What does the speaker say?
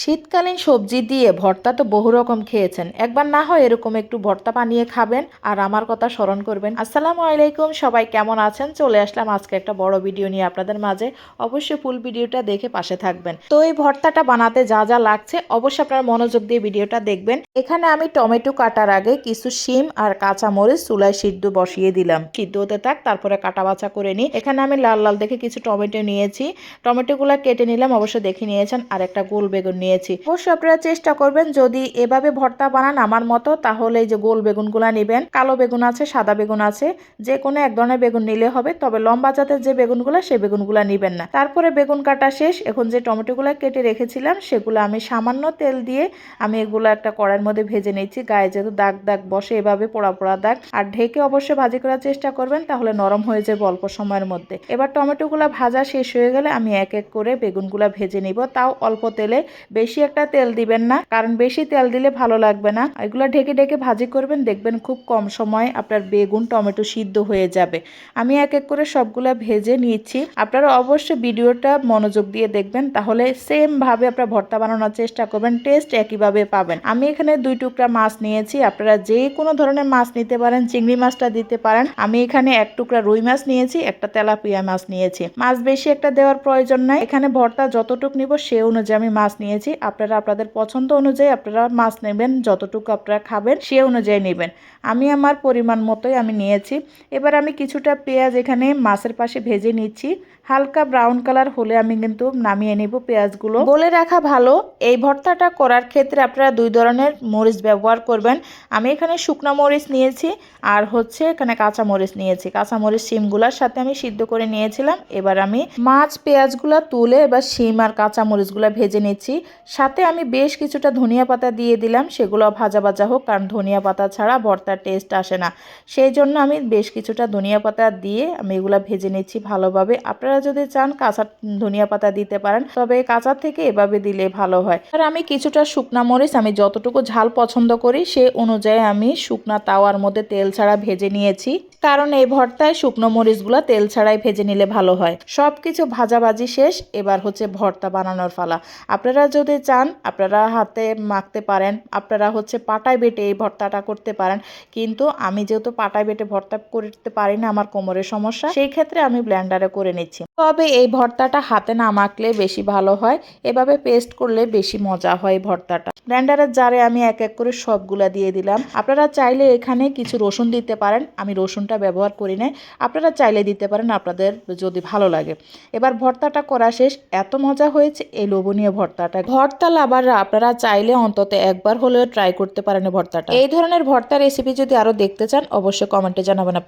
শীতকালীন সবজি দিয়ে ভর্তা তো বহু রকম খেয়েছেন। একবার না হয় এরকম একটু ভর্তা বানিয়ে খাবেন আর আমার কথা স্মরণ করবেন। আসসালামু আলাইকুম, সবাই কেমন আছেন? চলে আসলাম আজকে একটা বড় ভিডিও নিয়ে আপনাদের মাঝে। অবশ্যই ফুল ভিডিওটা দেখে পাশে থাকবেন। তো এই ভর্তাটা বানাতে যা যা লাগছে অবশ্যই আপনারা মনোযোগ দিয়ে ভিডিওটা দেখবেন। এখানে আমি টমেটো কাটার আগে কিছু শিম আর কাঁচা মরিচ চুলায় সিদ্ধ বসিয়ে দিলাম। সিদ্ধ হতে থাক, তারপরে কাটা বাছা করে নিই। এখানে আমি লাল লাল দেখে কিছু টমেটো নিয়েছি। টমেটোগুলো কেটে নিলাম, অবশ্য দেখে নিয়েছেন। আর একটা গোল বেগুন নিয়েছি। অবশ্যই আপনারা চেষ্টা করবেন যদি এভাবে ভর্তা বানান আমার মতো, তাহলে যে গোল বেগুনগুলা নেবেন, কালো বেগুন আছে, সাদা বেগুন আছে যে কোনো এক ধরনের বেগুন নিলে হবে, তবে লম্বা জাতের যে বেগুনগুলো, সেই বেগুনগুলো নেবেন না। তারপরে বেগুন কাটা শেষ, এখন যে টমেটোগুলো কেটে রেখেছিলাম, সেগুলো আমি সামান্য তেল দিয়ে আমি এগুলো একটা কড়াইয়ের মধ্যে ভেজে নিচ্ছি। গায়ে যেহেতু দাগ দাগ বসে এভাবে পোড়া পোড়া দাগ। আর ঢেকে অবশ্যই ভাজি করার চেষ্টা করবেন, তাহলে নরম হয়ে যাবে অল্প সময়ের মধ্যে। এবার টমেটোগুলো ভাজা শেষ হয়ে গেলে আমি এক এক করে বেগুনগুলো ভেজে নিব। তাও অল্প তেলে বেশি একটা তেল দিবেন না, কারণ বেশি তেল দিলে ভালো লাগবে না। এগুলো ঢেকে ঢেকে ভাজি করবেন, দেখবেন খুব কম সময়ে আপনার বেগুন, টমেটো সিদ্ধ হয়ে যাবে। আমি এক এক করে সবগুলো ভেজে নিচ্ছি আপনারা অবশ্যই ভিডিওটা মনোযোগ দিয়ে দেখবেন, তাহলে সেম ভাবে আপনারা ভর্তা বানানোর চেষ্টা করবেন টেস্ট একইভাবে পাবেন। আমি এখানে দুই টুকরা মাছ নিয়েছি, আপনারা যে কোনো ধরনের মাছ নিতে পারেন, চিংড়ি মাছটা দিতে পারেন। আমি এখানে এক টুকরা রুই মাছ নিয়েছি, একটা তেলাপিয়া মাছ নিয়েছি। মাছ বেশি একটা দেওয়ার প্রয়োজন নাই। এখানে ভর্তা যতটুক নিব, সে অনুযায়ী আমি মাছ নিয়েছি। আপনারা আপনাদের পছন্দ অনুযায়ী আপনারা মাছ নেবেন, যতটুকু আপনারা খাবেন, সে অনুযায়ী নেবেন। আমি আমার পরিমাণ মতোই আমি নিয়েছি। এবার আমি কিছুটা পেঁয়াজ এখানে মাছের পাশে ভেজে নিচ্ছি। হালকা ব্রাউন কালার হলে আমি কিন্তু নামিয়ে নেব পেঁয়াজগুলো। বলে রাখা ভালো। এই ভর্তাটা করার ক্ষেত্রে আপনারা দুই ধরনের মরিচ ব্যবহার করবেন। আমি এখানে শুকনো মরিচ নিয়েছি আর হচ্ছে এখানে কাঁচা মরিচ নিয়েছি। কাঁচা মরিচ শিমগুলোর সাথে আমি সিদ্ধ করে নিয়েছিলাম। এবার আমি মাছ পেঁয়াজগুলো তুলে এবার শিম আর কাঁচা মরিচগুলো ভেজে নিচ্ছি। সাথে আমি বেশ কিছুটা ধনিয়া পাতা দিয়ে দিলাম, সেগুলো ভাজা ভাজা হোক, কারণ ধনিয়া পাতা ছাড়া ভর্তার টেস্ট আসে না। সেই জন্য আমি বেশ কিছুটা ধনিয়া পাতা দিয়ে আমি এগুলো ভেজে নিচ্ছি ভালোভাবে। আপনারা যদি চান কাঁচা ধনিয়া পাতা দিতে পারেন, তবে কাঁচা থেকে এভাবে দিলে ভালো হয়। আর আমি কিছুটা শুকনা মরিচ, আমি যতটুকু ঝাল পছন্দ করি, সে অনুযায়ী আমি শুকনা তাওয়ার মধ্যে তেল ছাড়া ভেজে নিয়েছি। কারণ এই ভর্তায় শুকনো মরিচগুলো তেল ছাড়াই ভেজে নিলে ভালো হয়। সব কিছু ভাজাভাজি শেষ, এবার হচ্ছে ভর্তা বানানোর ফালা আপনারা যদি চান, আপনারা হাতে মাখতে পারেন, আপনারা হচ্ছে পাটায় বেটে এই ভর্তাটা করতে পারেন। কিন্তু আমি যেহেতু পাটায় বেটে ভর্তা করতে পারি না, আমার কোমরের সমস্যা, সেই ক্ষেত্রে আমি ব্ল্যান্ডারে করে নিচ্ছি। তবে এই ভর্তাটা হাতে না মাখলে বেশি ভালো হয়, এভাবে পেস্ট করলে বেশি মজা হয় ভর্তাটা। ব্ল্যান্ডারের জারে আমি এক এক করে সবগুলা দিয়ে দিলাম। আপনারা চাইলে এখানে কিছু রসুন দিতে পারেন, আমি রসুনটা ব্যবহার করি না আপনারা চাইলে দিতে পারেন, আপনাদের যদি ভালো লাগে। এবার ভর্তাটা করা শেষ, এত মজা হয়েছে, এই লোভনীয় ভর্তাটা। ভর্তা লাভাররা আপনারা চাইলে অন্তত একবার হলেও ট্রাই করতে পারেন ভর্তাটা। এই ধরনের ভর্তা রেসিপি যদি আরও দেখতে চান, অবশ্যই কমেন্টে জানাবেন আপনারা।